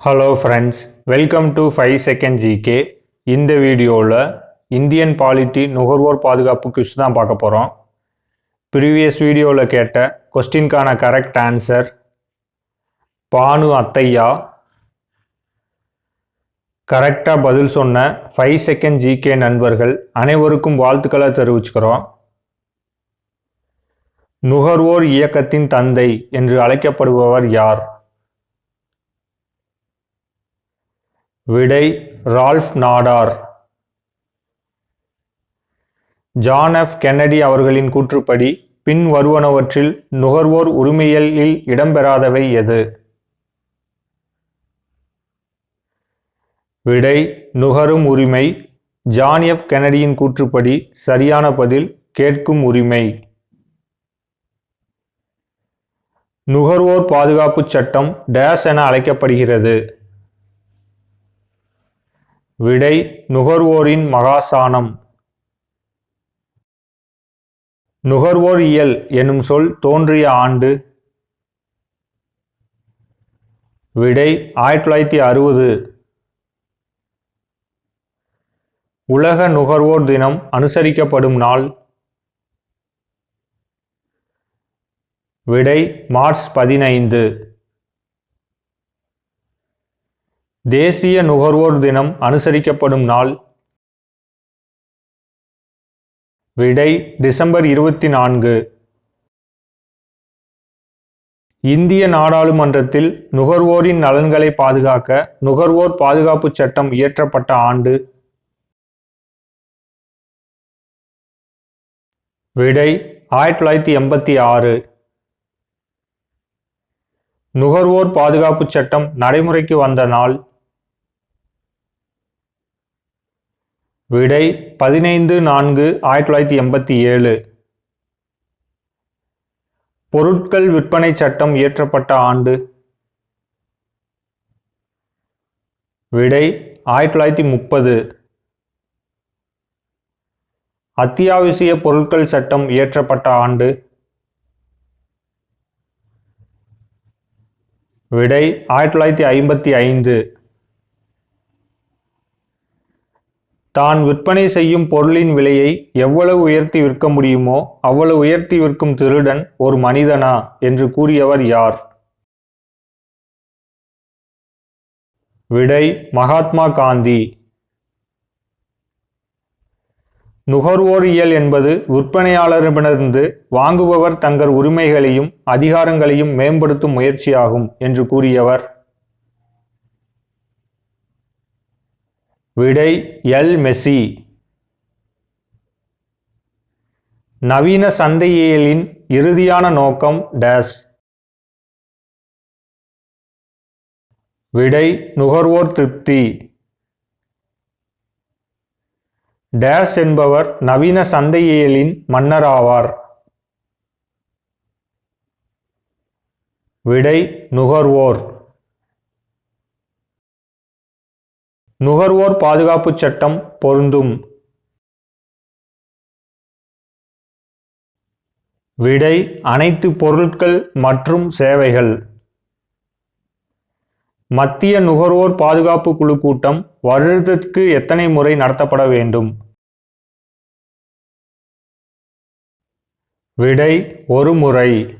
Hello friends welcome to five second GK இந்த வீடியோவில் Indian polity நுகர்வோர் பாதுகாப்பு கிஸ் தான் பார்க்க போகிறோம் ப்ரீவியஸ் வீடியோவில் கேட்ட கொஸ்டின்கான கரெக்ட் ஆன்சர் பானு அத்தையா. கரெக்டாக பதில் சொன்ன ஃபைவ் செகண்ட் ஜிகே நண்பர்கள் அனைவருக்கும் வாழ்த்துக்களை தெரிவிச்சுக்கிறோம். நுகர்வோர் இயக்கத்தின் தந்தை என்று அழைக்கப்படுபவர் யார்? விடை Ralph Nader. John F. Kennedy அவர்களின் கூற்றுப்படி பின் வருவனவற்றில் நுகர்வோர் உரிமையலில் இடம்பெறாதவை எது? விடை நுகரும் உரிமை ஜான் எஃப். கெனடியின் கூற்றுப்படி சரியான பதில் கேட்கும் உரிமை. நுகர்வோர் பாதுகாப்பு சட்டம் டேஸ் என அழைக்கப்படுகிறது. விடை நுகர்வோரின் மகாசானம் நுகர்வோர் இயல் எனும் சொல் தோன்றிய ஆண்டு. விடை ஆயிரத்தி தொள்ளாயிரத்தி அறுபது. உலக நுகர்வோர் தினம் அனுசரிக்கப்படும் நாள். விடை மார்ச் பதினைந்து. தேசிய நுகர்வோர் தினம் அனுசரிக்கப்படும் நாள். விடை டிசம்பர் இருபத்தி நான்கு. இந்திய நாடாளுமன்றத்தில் நுகர்வோரின் நலன்களை பாதுகாக்க நுகர்வோர் பாதுகாப்பு சட்டம் இயற்றப்பட்ட ஆண்டு. விடை ஆயிரத்தி தொள்ளாயிரத்தி எண்பத்தி ஆறு. நுகர்வோர் பாதுகாப்பு சட்டம் நடைமுறைக்கு வந்த நாள். விடை பதினைந்து நான்கு ஆயிரத்தி தொள்ளாயிரத்தி எண்பத்தி ஏழு. பொருட்கள் விற்பனை சட்டம் இயற்றப்பட்ட ஆண்டு. விடை ஆயிரத்தி தொள்ளாயிரத்தி முப்பது. அத்தியாவசிய பொருட்கள் சட்டம் இயற்றப்பட்ட ஆண்டு. விடை ஆயிரத்தி தொள்ளாயிரத்தி ஐம்பத்தி ஐந்து. தான் விற்பனை செய்யும் பொருளின் விலையை எவ்வளவு உயர்த்தி விற்க முடியுமோ அவ்வளவு உயர்த்தி விற்கும் திருடன் ஒரு மனிதனா என்று கூறியவர் யார்? விடை மகாத்மா காந்தி. நுகர்வோர் இயல் என்பது விற்பனையாளரிடமிருந்து வாங்குபவர் தங்கள் உரிமைகளையும் அதிகாரங்களையும் மேம்படுத்தும் முயற்சியாகும் என்று கூறியவர். விடை எல் மெஸ்ஸி. நவீன சந்தையியலின் இறுதியான நோக்கம் டேஸ் விடை நுகர்வோர் திருப்தி. டேஸ் என்பவர் நவீன சந்தையியலின் மன்னராவார். விடை நுகர்வோர். நுகர்வோர் பாதுகாப்பு சட்டம் பொருந்தும். விடை அனைத்து பொருட்கள் மற்றும் சேவைகள். மத்திய நுகர்வோர் பாதுகாப்பு குழு கூட்டம் வருடத்திற்கு எத்தனை முறை நடத்தப்பட வேண்டும்? விடை ஒரு முறை.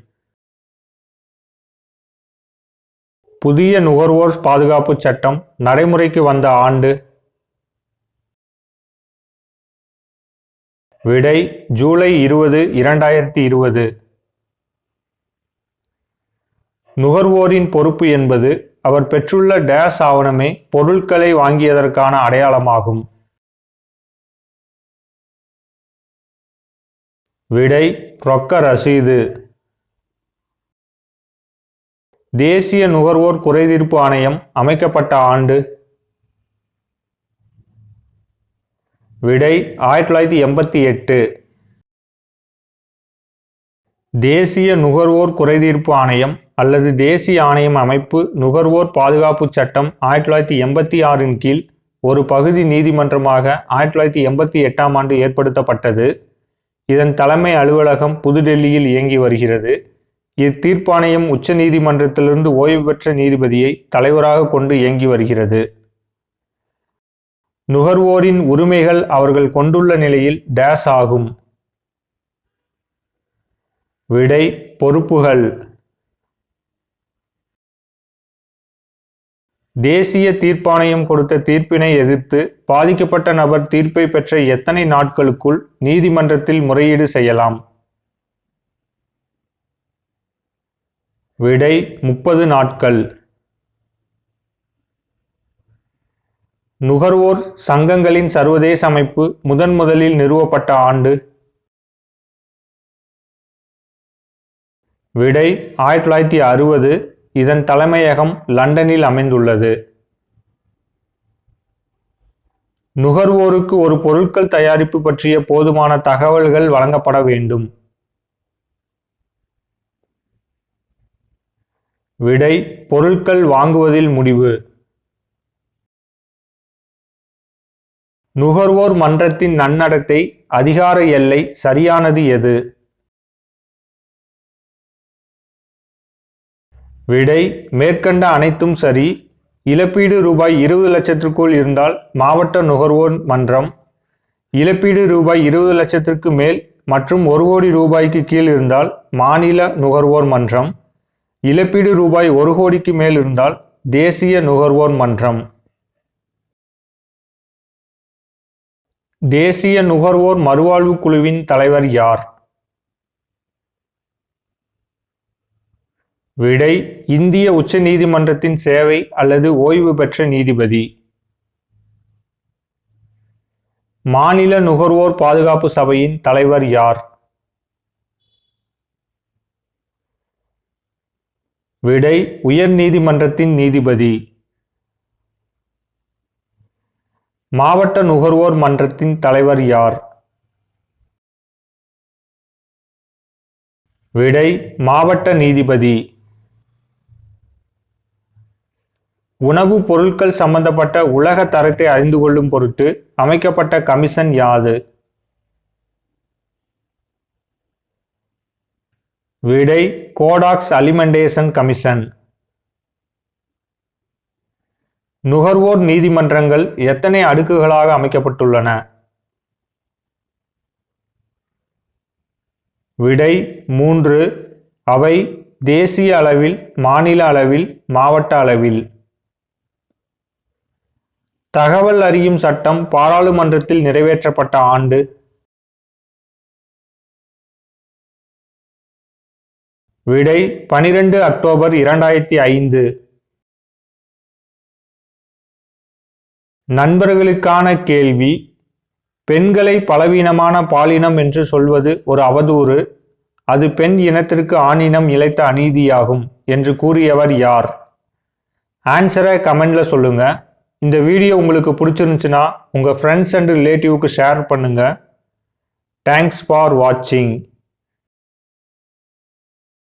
புதிய நுகர்வோர் பாதுகாப்பு சட்டம் நடைமுறைக்கு வந்த ஆண்டு விடை ஜூலை இருபது இரண்டாயிரத்தி இருபது. நுகர்வோரின் பொறுப்பு என்பது அவர் பெற்றுள்ள டேஸ் ஆவணமே பொருட்களை வாங்கியதற்கான அடையாளமாகும். விடை ரொக்க ரசீது. தேசிய நுகர்வோர் குறைதீர்ப்பு ஆணையம் அமைக்கப்பட்ட ஆண்டு விடை ஆயிரத்தி தொள்ளாயிரத்தி எண்பத்தி எட்டு. தேசிய நுகர்வோர் குறைதீர்ப்பு ஆணையம் அல்லது தேசிய ஆணையம் அமைப்பு நுகர்வோர் பாதுகாப்பு சட்டம் ஆயிரத்தி தொள்ளாயிரத்தி எண்பத்தி ஆறின் கீழ் ஒரு பகுதி நீதிமன்றமாக ஆயிரத்தி தொள்ளாயிரத்தி எண்பத்தி எட்டாம் ஆண்டு ஏற்படுத்தப்பட்டது. இதன் தலைமை அலுவலகம் புதுடெல்லியில் இயங்கி வருகிறது. இத்தீர்ப்பாணையம் உச்ச நீதிமன்றத்திலிருந்து ஓய்வு பெற்ற நீதிபதியை தலைவராக கொண்டு இயங்கி வருகிறது. நுகர்வோரின் உரிமைகள் அவர்கள் கொண்டுள்ள நிலையில் டேஸ் ஆகும். விடை பொறுப்புகள். தேசிய தீர்ப்பாணையம் கொடுத்த தீர்ப்பினை எதிர்த்து பாதிக்கப்பட்ட நபர் தீர்ப்பை பெற்ற எத்தனை நாட்களுக்குள் நீதிமன்றத்தில் முறையீடு செய்யலாம்? விடை முப்பது நாட்கள். நுகர்வோர் சங்கங்களின் சர்வதேச அமைப்பு முதன் முதலில் நிறுவப்பட்ட ஆண்டு. விடை ஆயிரத்தி தொள்ளாயிரத்தி அறுபது இதன் தலைமையகம் லண்டனில் அமைந்துள்ளது. நுகர்வோருக்கு ஒரு பொருட்கள் தயாரிப்பு பற்றிய போதுமான தகவல்கள் வழங்கப்பட வேண்டும். விடை பொருட்கள் வாங்குவதில் முடிவு. நுகர்வோர் மன்றத்தின் நன்னடத்தை அதிகார எல்லை சரியானது எது? விடை மேற்கண்ட அனைத்தும் சரி. இழப்பீடு ரூபாய் இருபது லட்சத்திற்குள் இருந்தால் மாவட்ட நுகர்வோர் மன்றம் இழப்பீடு ரூபாய் இருபது லட்சத்திற்கு மேல் மற்றும் ஒரு கோடி ரூபாய்க்கு கீழ் இருந்தால் மாநில நுகர்வோர் மன்றம் இழப்பீடு ரூபாய் ஒரு கோடிக்கு மேல் இருந்தால் தேசிய நுகர்வோர் மன்றம். தேசிய நுகர்வோர் மறுவாழ்வு குழுவின் தலைவர் யார்? விடை இந்திய உச்ச நீதிமன்றத்தின் சேவை அல்லது ஓய்வு பெற்ற நீதிபதி. மாநில நுகர்வோர் பாதுகாப்பு சபையின் தலைவர் யார்? விடை உயர் நீதிமன்றத்தின் நீதிபதி. மாவட்ட நுகர்வோர் மன்றத்தின் தலைவர் யார்? விடை மாவட்ட நீதிபதி. உணவுப் பொருட்கள் சம்பந்தப்பட்ட உலக தரத்தை அறிந்து கொள்ளும் பொருட்டு அமைக்கப்பட்ட கமிஷன் யாது? விடை கோடாக்ஸ் அலிமெண்டேஷன் கமிஷன். நுகர்வோர் நீதிமன்றங்கள் எத்தனை அடுக்குகளாக அமைக்கப்பட்டுள்ளன? விடை மூன்று. அவை தேசிய அளவில் மாநில அளவில் மாவட்ட அளவில். தகவல் அறியும் சட்டம் பாராளுமன்றத்தில் நிறைவேற்றப்பட்ட ஆண்டு விடை பனிரெண்டு அக்டோபர் இரண்டாயிரத்தி ஐந்து. நண்பர்களுக்கான கேள்வி பெண்களை பலவீனமான பாலினம் என்று சொல்வது ஒரு அவதூறு அது பெண் இனத்திற்கு ஆணினம் இழைத்த அநீதியாகும் என்று கூறியவர் யார்? ஆன்சரை கமெண்ட்ல சொல்லுங்க. இந்த வீடியோ உங்களுக்கு பிடிச்சிருந்துச்சுன்னா உங்கள் ஃப்ரெண்ட்ஸ் அண்ட் ரிலேட்டிவ்க்கு ஷேர் பண்ணுங்கள் தேங்க்ஸ் ஃபார் வாட்சிங்